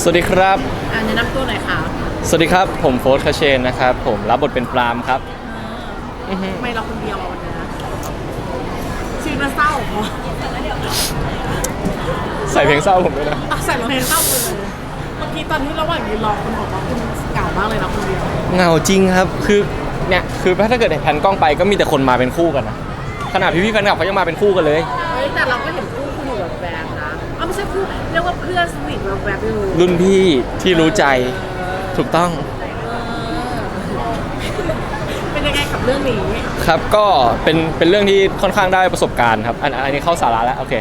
สวัสดีครับ อ่าแนะนำตัวหน่อยค่ะสวัสดีครับ ผมโฟร์คาเชนนะครับ ผมรับบทเป็นปรามครับ อื้อหือทำไมเราคนเดียวอะวันนี้นะชีวิตมันเศร้าเหรอใส่เพลงเศร้าผมด้วยนะ อะใส่เพลงเศร้าไปเลยเมื่อกี้ตอนที่ระหว่างยืนรอคุณบอกว่าคุณเก่ามากเลยนะคนเดียวเหงาจริงครับ คือเนี่ย คือถ้าเกิดแผ่นกล้องไปก็มีแต่คนมาเป็นคู่กันนะ ขนาดพี่ๆแฟนคลับเขายังมาเป็นคู่กันเลย อ๋อไม่ใช่คู่เรียกว่าเพื่อนสนิทแบบแบบอยู่รุ่นพี่ที่รู้ใจถูกต้องเป็นยังไงกับเรื่องนี้ครับก็เป็นเป็นเรื่องที่ค่อนข้างได้ประสบการณ์ครับอันอันนี้เข้าสาระแล้วโอเค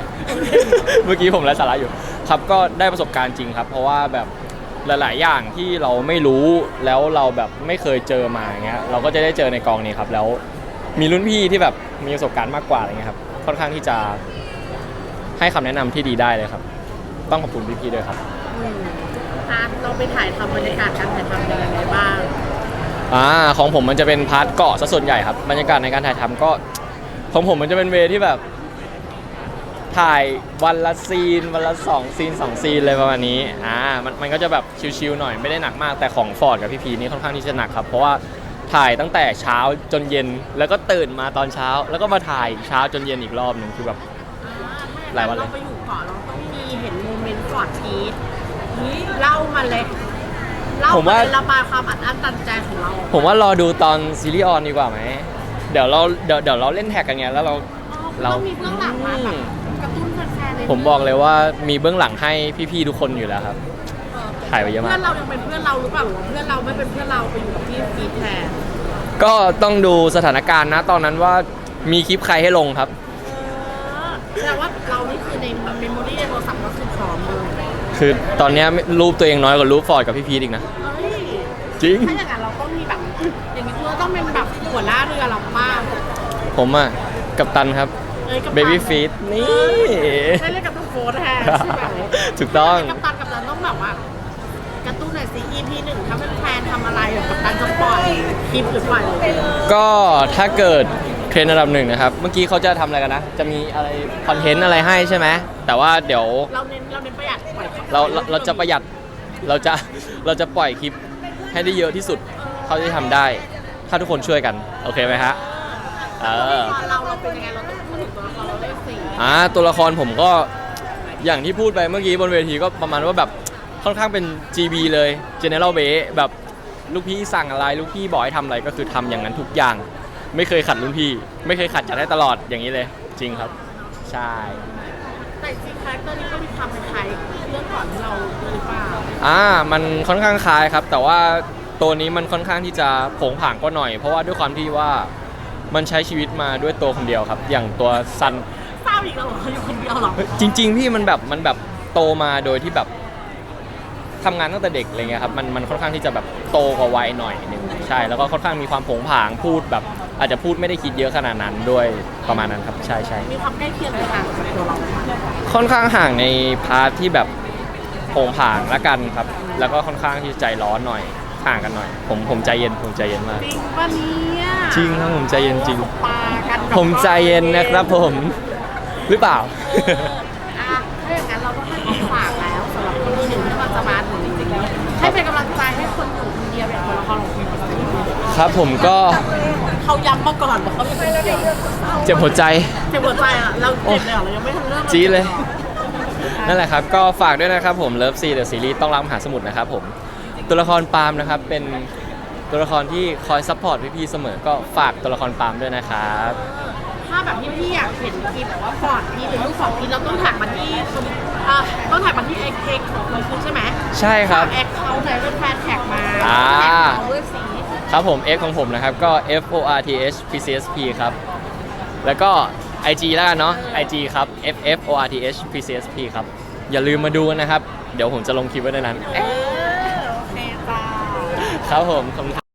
เมื่อกี้ผมไร้สาระอยู่ ครับก็ได้ประสบการณ์จริงครับ เพราะว่าแบบหลาย ๆ อย่างที่เราไม่รู้แล้วเราแบบไม่เคยเจอมาอย่างเงี้ยเราก็จะได้เจอในกองนี้ครับ แล้วมีรุ่นพี่ที่แบบมีประสบการณ์มากกว่าอะไรเงี้ยครับค่อนข้างที่จะให้คำแนะนำที่ดีได้เลยครับ ต้องขอบคุณพี่ๆด้วยครับอืมอะเราไปถ่ายทำบรรยากาศการถ่ายทำเป็นยังไงบ้าง อ่าของผมมันจะเป็นพาร์ทเกาะซะส่วนใหญ่ครับบรรยากาศในการถ่ายทำก็ ของผมมันจะเป็นเวที่แบบ ถ่ายวันละซีน วันละสองซีนสองซีนเลยประมาณนี้อ่ามันมันก็จะแบบชิลๆหน่อยไม่ได้หนักมากแต่ของฟอร์ดกับพี่พีนี่ค่อนข้างที่จะหนักครับ เพราะว่าถ่ายตั้งแต่เช้าจนเย็นแล้วก็ตื่นมาตอนเช้า แล้วก็มาถ่ายเช้าจนเย็นอีกรอบหนึ่งคือแบบ หลายวันเลย เราไปอยู่เกาะเรา ก่อนทีนี่เล่ามาเลยเล่าผมว่า เลยระบายความอัดอั้นตันใจของเราผมว่ารอดูตอนซีรีส์ออนดีกว่าไหม เดี๋ยวเราเดี๋ยวเดี๋ยวเราเล่นแท็กกันไงแล้วเรา เราต้องมีเบื้องหลังมาแบบกระตุ้นแฟนๆเลยผมบอกเลยว่ามีเบื้องหลังให้พี่ๆทุกคนอยู่แล้วครับเออถ่ายไปเยอะมาก เพื่อนเรายังเป็นเพื่อนเราหรือเปล่าหรือว่าเพื่อนเราไม่เป็นเพื่อนเราไปอยู่กับที่ฟีดแทนก็ต้องดูสถานการณ์นะตอนนั้นว่ามีคลิปใครให้ลงครับแสดงว่าเรานี่คือในเมมโมรี่ในโทรศัพท์ก็คือพร้อมเลย คือตอนเนี้ยรูปตัวเองน้อยกว่ารูปฟอร์ดกับพี่พีทอีกนะเอ้ยจริง ถ้าอย่างนั้นเราต้องมีแบบ อย่างนี้เราต้องเป็นแบบหัวหน้าเรือเราบ้างผมอะ กับตันครับเอ้ยกัปตัน Baby Feet นี่ ได้เล่นกับตัวโฟร์แทนใช่ไหมถูกต้อง กัปตันกัปตันต้องแบบว่ากระตุ้นหน่อยสิ EP หนึ่งถ้าเป็นแฟนทำอะไรแบบกัปตันจะปล่อยคลิปหรือปล่อยอะไรก็ถ้าเกิดเท รนด์ระดับหนึ่งนะครับ เมื่อกี้เขาจะทำอะไรกันนะ จะมีอะไรคอนเทนต์อะไรให้ใช่ไหม แต่ว่าเดี๋ยวเราเน้นเราเน้นประหยัดปล่อยคลิปเราเราเราจะประหยัด เราจะเราจะปล่อยคลิปให้ได้เยอะที่สุดเท่าที่ทำได้ ถ้าทุกคนช่วยกัน โอเคไหมฮะ เออ ตอนเราเราเป็นยังไงเราต้องพูดถึงตัวละครเราได้สี่อ่าตัวละครผมก็อย่างที่พูดไปเมื่อกี้บนเวทีก็ประมาณว่าแบบค่อนข้างเป็น GB เลย General b a แบบลูกพี่สั่งอะไร ลูกพี่บอกให้ทำอะไรก็คือทำอย่างนั้นทุกอย่าง ไม่เคยขัดรุ่นพี่ ไม่เคยขัดจัดให้ตลอดอย่างนี้เลย จริงครับ ใช่แต่จริงคาแรคเตอร์นี้ก็มีความคล้ายๆเรื่องก่อนที่เราหรือเปล่าอ่ามันค่อนข้างคล้ายครับ แต่ว่าตัวนี้มันค่อนข้างที่จะโผงผางก็หน่อย เพราะว่าด้วยความที่ว่ามันใช้ชีวิตมาด้วยตัวคนเดียวครับ อย่างตัวซันเศร้าอีกแล้วเหรออยู่คนเดียวเหรอจริง ๆ พี่มันแบบมันแบบโตมาโดยที่แบบทำงานตั้งแต่เด็กอะไรเงี้ยครับมันมันค่อนข้างที่จะแบบโตกว่าวัยหน่อยหนึง ใช่แล้วก็ค่อนข้างมีความโผงผางพูดแบบ อาจจะพูดไม่ได้คิดเยอะขนาดนั้นด้วยประมาณนั้นครับใช่ใช่มีความใกล้เคียงหรือห่างกับตัวเราไหมค่อนข้างห่างในพาร์ทที่แบบโผงผางละกันครับ แล้วก็ค่อนข้างที่ใจร้อนหน่อยห่างกันหน่อย ผมผมใจเย็นผมใจเย็นมาก จริงปะเนี่ยจริงครับผมใจเย็นจริง ปากันกับผมใจเย็นนะครับผม หรือเปล่าเอออะถ้าอย่างนั้นเราก็ให้ของฝากแล้วสำหรับคนที่หนึ่งที่เราจะมาถึงจริงๆแล้วให้เป็นกำลังใจให้คนอยู่ คนเดียวอย่างตัวละครของคุณครับผมก็เขาย้ำมาก่อนว่าเขาอยู่คนเดียวเจ็บหัวใจ เจ็บหัวใจอะเราเจ็บเลยเหรอเรายังไม่ทันเริ่มจี๊ดเลย นั่นแหละครับ ก็ฝากด้วยนะครับผมเลิฟซีเดอะซีรีส์ต้องรักมหาสมุทรนะครับผมตัวละครปาล์มนะครับเป็นตัวละครที่คอยซัพพอร์ตพี่ๆเสมอ ก็ฝากตัวละครปาล์มด้วยนะครับถ้าแบบที่พี่อยากเห็นคลิปแบบว่าฟอร์ดพี่หรือลูกฟอร์ดพี่เราต้องถักมาที่อ่า ต้องถักมาที่เอ็กเอ็กของคุณใช่ไหมใช่ครับแอคเขาไหนเป็นแฟนแท็กมาอ่า แท็กเขาด้วยสีครับผม X ของผมนะครับก็ F O R T H P C S P ครับ แล้วก็ IG แล้วกันเนาะ IG ครับ F F O R T H P C S P ครับ อย่าลืมมาดูกันนะครับ เดี๋ยวผมจะลงคลิปไว้ในนั้น เออโอเคจ้า ครับผมขอบคุณครับ